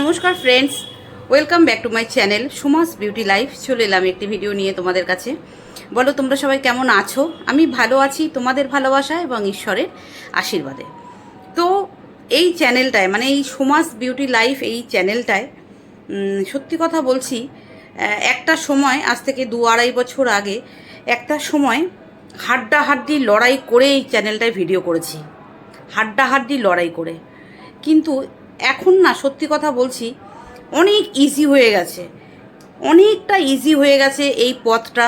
নমস্কার friends welcome back to my channel Sumas beauty life চলে এলাম একটি ভিডিও নিয়ে তোমাদের কাছে। বলো, তোমরা সবাই কেমন আছো? আমি ভালো আছি, তোমাদের ভালোবাসা এবং ঈশ্বরের আশীর্বাদে। তো এই চ্যানেলটায় মানে এই সুমাস বিউটি লাইফ এই চ্যানেলটায় সত্যি কথা বলছি একটা সময়, আজ থেকে দু আড়াই বছর আগে, একটা সময় হাড্ডাহাড্ডি লড়াই করে এই চ্যানেলটায় ভিডিও করেছি। হাড্ডাহাড্ডি লড়াই করে। কিন্তু এখন না সত্যি কথা বলছি, অনেক ইজি হয়ে গেছে। অনেকটা ইজি হয়ে গেছে এই পথটা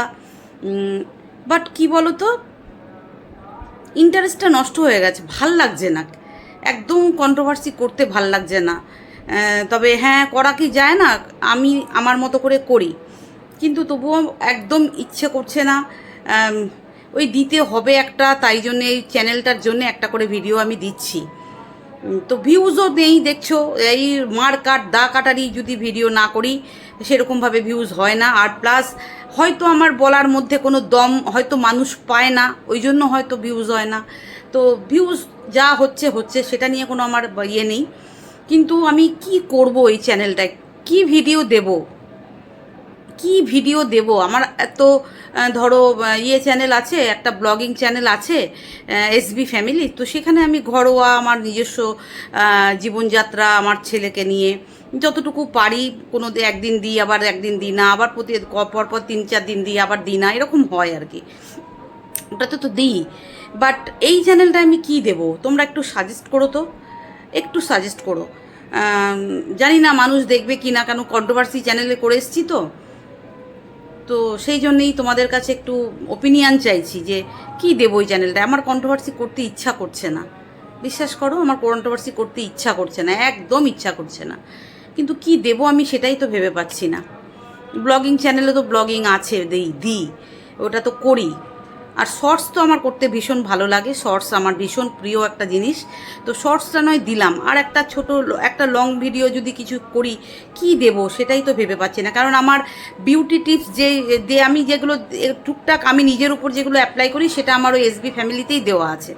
বাট কি বলো তো ইন্টারেস্টটা নষ্ট হয়ে গেছে, ভালো লাগছে না। একদম কন্ট্রোভার্সি করতে ভালো লাগছে না। তবে হ্যাঁ করা কি যায় না, আমি আমার মতো করে করি। কিন্তু তবুও একদম ইচ্ছে করছে না ওই দিতে হবে একটা, তাই জন্য এই চ্যানেলটার জন্য একটা করে ভিডিও আমি দিচ্ছি। তো ভিউজও নেই, দেখছ? এই মার কাট, দা কাটারি যদি ভিডিও না করি, সেরকমভাবে ভিউজ হয় না। আর প্লাস হয়তো আমার বলার মধ্যে কোনো দম হয়তো মানুষ পায় না, ওই জন্য হয়তো ভিউজ হয় না। তো ভিউজ যা হচ্ছে হচ্ছে, সেটা নিয়ে কোনো আমার ইয়ে নেই। কিন্তু আমি কি করব এই চ্যানেলটায় কি ভিডিও দেবো? কি ভিডিও দেব? আমার এত ধরো ইয়ে চ্যানেল আছে, একটা ব্লগিং চ্যানেল আছে এসবি ফ্যামিলি তো সেখানে আমি ঘরোয়া আমার নিজস্ব জীবনযাত্রা আমার ছেলেকে নিয়ে যতটুকু পারি, কোনো একদিন দিই, আবার একদিন দিই না, আবার প্রতি ক- পরপর তিন চার দিন দিই, আবার দিই না, এরকম হয় আর কি। ওটাতে তো দিই বাট এই চ্যানেলটা আমি কি দেব? তোমরা একটু সাজেস্ট করো তো, একটু সাজেস্ট করো। জানি না মানুষ দেখবে কি না, কেন কন্ট্রোভার্সি চ্যানেলে করে এসছি তো। তো সেই জন্যেই তোমাদের কাছে একটু ওপিনিয়ন চাইছি যে কি দেবো ওই চ্যানেলটা আমার কন্ট্রোভার্সি করতে ইচ্ছা করছে না। বিশ্বাস করো, আমার কন্ট্রোভার্সি করতে ইচ্ছা করছে না, একদম ইচ্ছা করছে না। কিন্তু কি দেব আমি সেটাই তো ভেবে পাচ্ছি না। ব্লগিং চ্যানেলে তো ব্লগিং আছে, দিই দিই। ওটা তো করি। আর শর্টস তো আমার করতে ভীষণ ভালো লাগে। শর্টস আমার ভীষণ প্রিয় একটা জিনিস। তো শর্টসটা নয়, দিলাম। আর একটা ছোট, একটা লং ভিডিও যদি কিছু করি, কি দেব সেটাই তো ভেবে পাচ্ছি না। কারণ আমার বিউটি টিপস যে যে আমি যেগুলো টুকটাক আমি নিজের উপর যেগুলো অ্যাপ্লাই করি, সেটা আমার ওই এসবি ফ্যামিলিতেই দেওয়া আছে।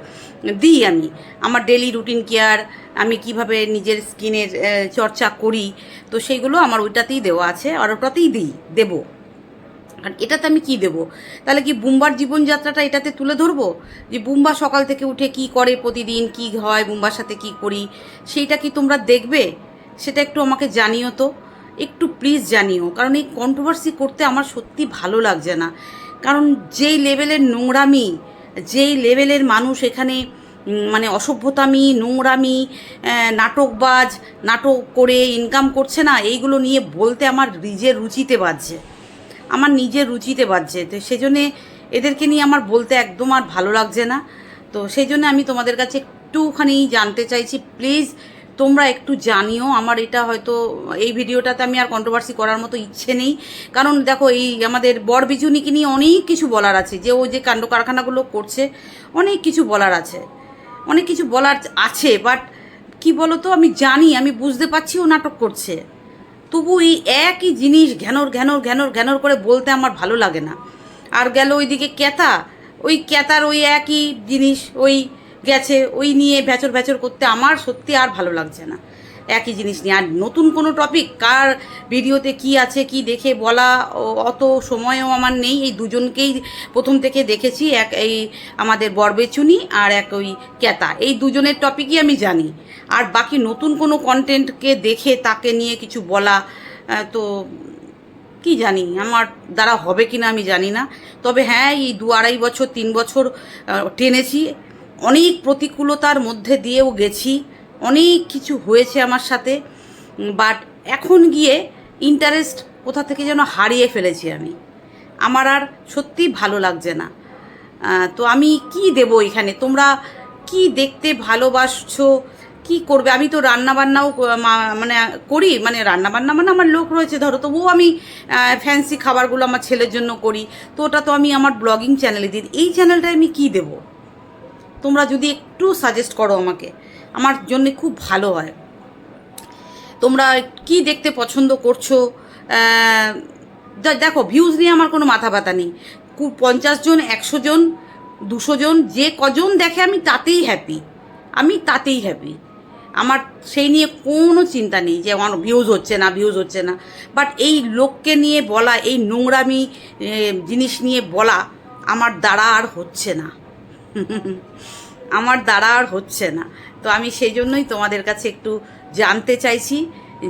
দিই আমি। আমার ডেলি রুটিন কেয়ার আমি কীভাবে নিজের স্কিনের চর্চা করি, তো সেইগুলো আমার ওইটাতেই দেওয়া আছে। আর ওটাতেই দিই, দেবো। আর এটাতে আমি কি দেব? তাহলে কি বুম্বার জীবনযাত্রাটা এটাতে তুলে ধরবো? যে বুম্বা সকাল থেকে উঠে কি করে প্রতিদিন, কি হয়, বুম্বার সাথে কি করি? সেইটা কি তোমরা দেখবে? সেটা একটু আমাকে জানিও তো। একটু প্লিজ জানিও। কারণ এই কন্ট্রোভার্সি করতে আমার সত্যি ভালো লাগছে না। কারণ যেই লেভেলের নোংরামি, যেই লেভেলের মানুষ এখানে মানে অসভ্যতামি, নোংরামি নাটকবাজ, নাটক করে ইনকাম করছে না, এইগুলো নিয়ে বলতে আমার নিজের রুচিতে বাজছে। আমার নিজের রুচিতে বাজছে। তো সেই জন্যে এদেরকে নিয়ে আমার বলতে একদম আর ভালো লাগছে না। তো সেই জন্য আমি তোমাদের কাছে একটুখানি জানতে চাইছি, প্লিজ তোমরা একটু জানিও। আমার এটা হয়তো এই ভিডিওটাতে আমি আর কন্ট্রোভার্সি করার মতো ইচ্ছে নেই। কারণ দেখো এই আমাদের বর বিজুনিকে নিয়ে অনেক কিছু বলার আছে। যে ও যে কাণ্ড কারখানাগুলো করছে, অনেক কিছু বলার আছে। অনেক কিছু বলার আছে বাট কি বলো তো আমি জানি, আমি বুঝতে পারছি ও নাটক করছে। তবু এই একই জিনিস ঘ্যানোর ঘ্যানোর ঘ্যানোর ঘ্যানোর করে বলতে আমার ভালো লাগে না। আর গেল ওইদিকে ক্যাতা ওই ক্যাতার ওই একই জিনিস, ওই গেছে, ওই নিয়ে ভ্যাচর ভ্যাচর করতে আমার সত্যি আর ভালো লাগছে না। একই জিনিস নিয়ে। আর নতুন কোনো টপিক কার ভিডিওতে কি আছে, কি দেখে বলা অত সময়ও আমার নেই। এই দুজনকেই প্রথম থেকে দেখেছি, এক এই আমাদের বরবেচুনি আর এক ওই ক্যাতা। এই দুজনের টপিকই আমি জানি। আর বাকি নতুন কোনো কন্টেন্টকে দেখে, তাকে নিয়ে কিছু বলা তো কি জানি, আমার দ্বারা হবে কি না আমি জানি না। তবে হ্যাঁ এই দু আড়াই বছর, তিন বছর টেনেছি। অনেক প্রতিকূলতার মধ্যে দিয়েও গেছি। অনেক কিছু হয়েছে আমার সাথে বাট এখন গিয়ে ইন্টারেস্ট কোথা থেকে যেন হারিয়ে ফেলেছি আমি, আমার আর সত্যিই ভালো লাগছে না। তো আমি কি দেব এখানে? তোমরা কি দেখতে ভালোবাসছো? কি করবে? আমি তো রান্না বান্নাও মানে করি মানে রান্না বান্না মানে আমার লোক রয়েছে, ধরো তবুও আমি ফ্যান্সি খাবারগুলো আমার ছেলের জন্য করি, তো ওটা তো আমি আমার ব্লগিং চ্যানেলে দিই, এই চ্যানেলটায় আমি কি দেব? তোমরা যদি একটু সাজেস্ট করো আমাকে। আমার জন্য খুব ভালো হয়। তোমরা কি দেখতে পছন্দ করছ? দেখো ভিউজ নিয়ে আমার কোনো মাথা ব্যথা নেই। পঞ্চাশ জন, একশো জন, দুশো জন, যে কজন দেখে আমি তাতেই হ্যাপি আমি তাতেই হ্যাপি আমার সেই নিয়ে কোনো চিন্তা নেই যে আমার ভিউজ হচ্ছে না ভিউজ হচ্ছে না। বাট এই লোককে নিয়ে বলা, এই নোংরামি জিনিস নিয়ে বলা আমার দ্বারা আর হচ্ছে না। আমার দ্বারা আর হচ্ছে না। তো আমি সেই জন্যই তোমাদের কাছে একটু জানতে চাইছি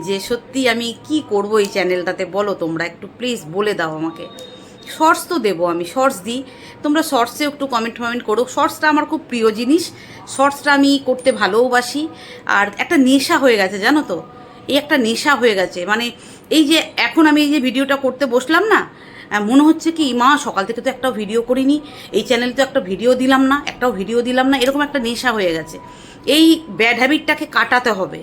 যে সত্যি আমি কি করব এই চ্যানেলটাতে? বলো তোমরা একটু প্লিজ বলে দাও আমাকে। শর্টস তো দেবো আমি শর্টস দিই। তোমরা শর্টসে একটু কমেন্ট ফমেন্ট করো। শর্টসটা আমার খুব প্রিয় জিনিস। শর্টসটা আমি করতে ভালোবাসি। আর একটা নেশা হয়ে গেছে, জানো তো? এই একটা নেশা হয়ে গেছে। মানে এই যে এখন আমি এই যে ভিডিওটা করতে বসলাম না মনে হচ্ছে কি, মা, সকাল থেকে তো একটা ভিডিও করিনি, এই চ্যানেলে তো একটা ভিডিও দিলাম না, একটাও ভিডিও দিলাম না, এরকম একটা নেশা হয়ে গেছে। এই ব্যাড হ্যাবিটটাকে কাটাতে হবে।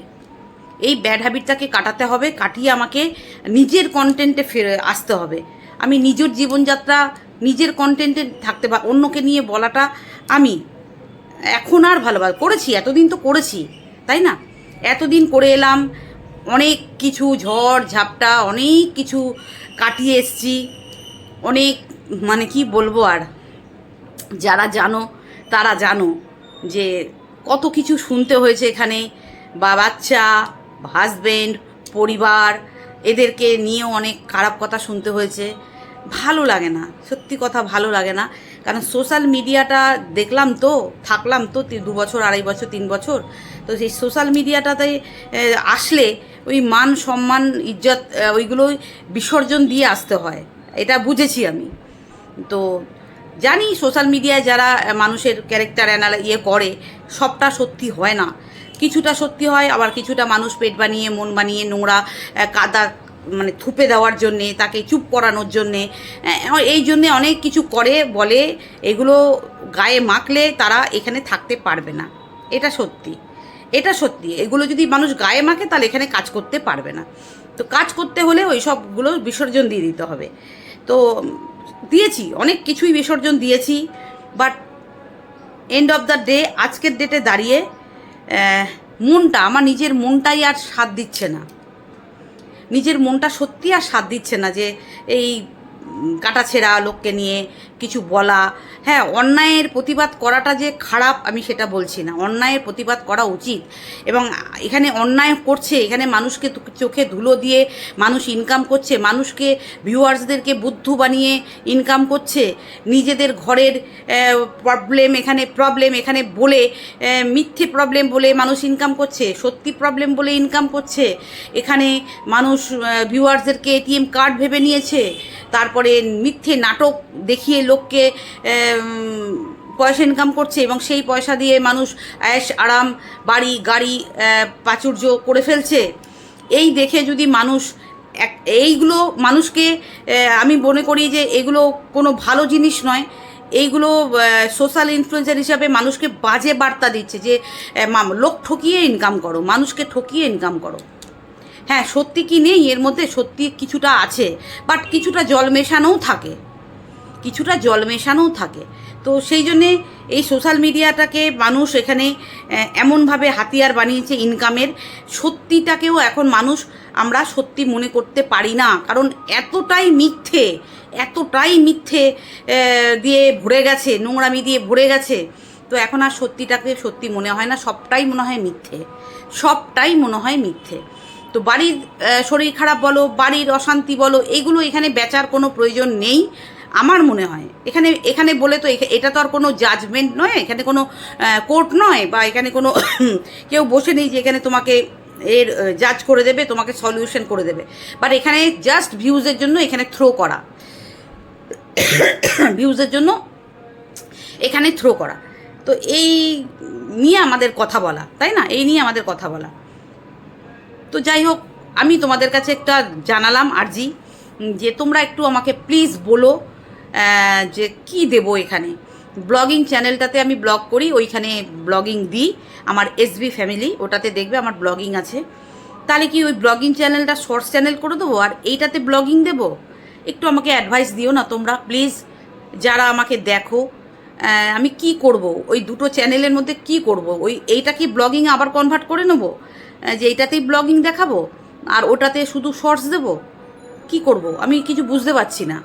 এই ব্যাড হ্যাবিটটাকে কাটাতে হবে, কাটিয়ে আমাকে নিজের কন্টেন্টে ফিরে, আসতে হবে। আমি নিজের জীবনযাত্রা, নিজের কন্টেন্টে থাকতে বা অন্যকে নিয়ে বলাটা আমি এখন আর ভালোবাস করেছি, এতদিন তো করেছি, তাই না? এতদিন করে এলাম, অনেক কিছু ঝড়, ঝাপটা, অনেক কিছু কাটিয়ে এসছি। অনেক মানে কি বলব আর, যারা জানো, তারা জানো যে কত কিছু শুনতে হয়েছে এখানে। বা বাচ্চা হাজবেন্ড পরিবার, এদেরকে নিয়েও অনেক খারাপ কথা শুনতে হয়েছে। ভালো লাগে না, সত্যি কথা ভালো লাগে না। কারণ সোশ্যাল মিডিয়াটা দেখলাম তো, থাকলাম তো দু বছর, আড়াই বছর, তিন বছর। তো সেই সোশ্যাল মিডিয়াটাতে আসলে ওই মান, সম্মান, ইজ্জত ওইগুলোই বিসর্জন দিয়ে আসতে হয়। এটা বুঝেছি আমি। তো জানি সোশ্যাল মিডিয়ায় যারা মানুষের ক্যারেক্টার অ্যানালা ইয়ে করে, সবটা সত্যি হয় না। কিছুটা সত্যি হয়, আবার কিছুটা মানুষ পেট বানিয়ে, মন বানিয়ে, নোংরা কাদা মানে থুপে দেওয়ার জন্যে, তাকে চুপ করানোর জন্যে এই জন্যে অনেক কিছু করে, বলে, এগুলো গায়ে মাখলে তারা এখানে থাকতে পারবে না। এটা সত্যি। এটা সত্যি। এগুলো যদি মানুষ গায়ে মাখে, তাহলে এখানে কাজ করতে পারবে না। তো কাজ করতে হলে ওই সবগুলো বিসর্জন দিয়ে দিতে হবে। তো দিয়েছি, অনেক কিছুই বিসর্জন দিয়েছি but end of the day আজকের ডেটে দাঁড়িয়ে মনটা, আমার নিজের মনটাই আর সাথ দিচ্ছে না। নিজের মনটা সত্যি আর সাথ দিচ্ছে না যে এই কাটা ছেঁড়া লোককে নিয়ে কিছু বলা হ্যাঁ অন্যায়ের প্রতিবাদ করাটা যে খারাপ আমি সেটা বলছি না। অন্যায়ের প্রতিবাদ করা উচিত। এবং এখানে অন্যায় করছে, এখানে মানুষকে চোখে ধুলো দিয়ে মানুষ ইনকাম করছে, মানুষকে ভিউয়ার্সদেরকে বুদ্ধু বানিয়ে ইনকাম করছে, নিজেদের ঘরের প্রবলেম এখানে প্রবলেম এখানে বলে মিথ্যে প্রবলেম বলে মানুষ ইনকাম করছে, সত্যি প্রবলেম বলে ইনকাম করছে। এখানে মানুষ ভিউয়ার্সদেরকে এটিএম কার্ড ভেবে নিয়েছে, তারপরে মিথ্যে নাটক দেখিয়ে লোককে পয়সা ইনকাম করছে এবং সেই পয়সা দিয়ে মানুষ আয়েস, আরাম, বাড়ি, গাড়ি প্রাচুর্য করে ফেলছে। এই দেখে যদি মানুষ এক, এইগুলো মানুষকে আমি মনে করি যে এগুলো কোনো ভালো জিনিস নয়। এইগুলো সোশ্যাল ইনফ্লুয়েন্সার হিসাবে মানুষকে বাজে বার্তা দিচ্ছে যে লোক ঠকিয়ে ইনকাম করো, মানুষকে ঠকিয়ে ইনকাম করো। হ্যাঁ সত্যি কি নেই? এর মধ্যে সত্যি কিছুটা আছে বাট কিছুটা জল মেশানোও থাকে। কিছুটা জল মেশানোও থাকে। তো সেই জন্যে এই সোশ্যাল মিডিয়াটাকে মানুষ এখানে এমনভাবে হাতিয়ার বানিয়েছে ইনকামের সত্যিটাকেও এখন মানুষ আমরা সত্যি মনে করতে পারি না। কারণ এতটাই মিথ্যে এতটাই মিথ্যে দিয়ে ভরে গেছে, নোংরামি দিয়ে ভরে গেছে। তো এখন আর সত্যিটাকে সত্যি মনে হয় না, সবটাই মনে হয় মিথ্যে। সবটাই মনে হয় মিথ্যে। তো বাড়ির শরীর খারাপ বলো, বাড়ির অশান্তি বলো, এগুলো এখানে বেচার কোনো প্রয়োজন নেই। আমার মনে হয়। এখানে এখানে বলে তো এটা তো আর কোনো জাজমেন্ট নয়, এখানে কোনো কোর্ট নয় বা এখানে কোনো কেউ বসে নেই যে এখানে তোমাকে এর জাজ করে দেবে, তোমাকে সলিউশন করে দেবে। বাট এখানে জাস্ট ভিউজের জন্য এখানে থ্রো করা। ভিউজের জন্য এখানে থ্রো করা। তো এই নিয়ে আমাদের কথা বলা, তাই না? এই নিয়ে আমাদের কথা বলা। তো যাই হোক, আমি তোমাদের কাছে একটা জানালাম আরজি, যে তোমরা একটু আমাকে প্লিজ বলো যে কি দেব এখানে? ব্লগিং চ্যানেলটাতে আমি ব্লগ করি, ওইখানে ব্লগিং দিই। আমার এসবি ফ্যামিলি ওটাতে দেখবে আমার ব্লগিং আছে। তাহলে কি ওই ব্লগিং চ্যানেলটা শর্টস চ্যানেল করে দেবো? আর এইটাতে ব্লগিং দেবো? একটু আমাকে অ্যাডভাইস দিও না তোমরা প্লিজ যারা আমাকে দেখো আমি কি করব? ওই দুটো চ্যানেলের মধ্যে কি করব? ওই এইটা কি ব্লগিং আবার কনভার্ট করে নেব? যে এইটাতেই ব্লগিং দেখাবো? আর ওটাতে শুধু শর্টস দেব? কি করব? আমি কিছু বুঝতে পারছি না।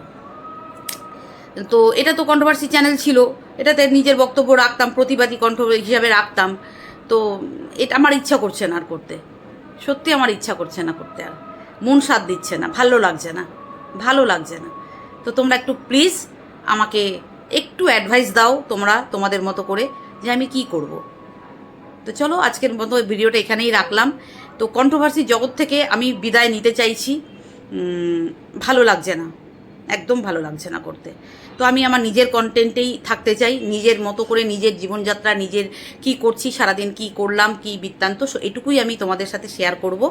তো এটা তো কন্ট্রোভার্সি চ্যানেল ছিল। এটাতে নিজের বক্তব্য রাখতাম, প্রতিবাদী কণ্ঠ হিসাবে রাখতাম। তো এটা আমার ইচ্ছা করছে না আর করতে। সত্যি আমার ইচ্ছা করছে না করতে আর। মন সাথ দিচ্ছে না, ভালো লাগছে না, ভালো লাগছে না। তো তোমরা একটু প্লিজ আমাকে একটু অ্যাডভাইস দাও তোমরা, তোমাদের মতো করে, যে আমি কি করব। তো চলো, আজকের মতো ভিডিওটা এখানেই রাখলাম। তো কন্ট্রোভার্সি জগৎ থেকে আমি বিদায় নিতে চাইছি। ভালো লাগছে না। একদম ভালো লাগছে না করতে। তো আমি আমার নিজের কন্টেন্টেই থাকতে চাই, নিজের মতো করে নিজের জীবনযাত্রা, নিজের কি করছি, সারাদিন কি করলাম, কি বৃত্তান্ত এটুকুই আমি তোমাদের সাথে শেয়ার করব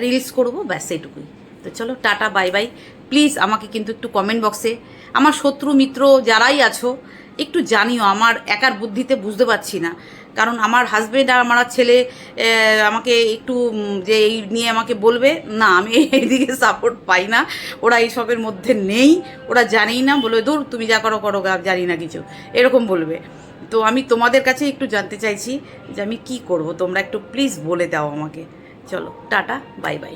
রিলস করব, ব্যাস এটুকুই। তো চলো, টাটা বাই বাই প্লিজ আমাকে কিন্তু একটু কমেন্ট বক্সে আমার শত্রু মিত্র যারাই আছো, একটু জানিও, আমার একার বুদ্ধিতে বুঝতে পারছি না। কারণ আমার হাজবেন্ড আর আমার ছেলে আমাকে একটু যে এই নিয়ে আমাকে বলবে না আমি এইদিকে সাপোর্ট পাই না। ওরা এইসবের মধ্যে নেই ওরা জানেই না। বলবে দূর তুমি যা করো করো গা, জানি না কিছু। এরকম বলবে। তো আমি তোমাদের কাছে একটু জানতে চাইছি যে আমি কি করব? তোমরা একটু প্লিজ বলে দাও আমাকে। চলো টাটা বাই বাই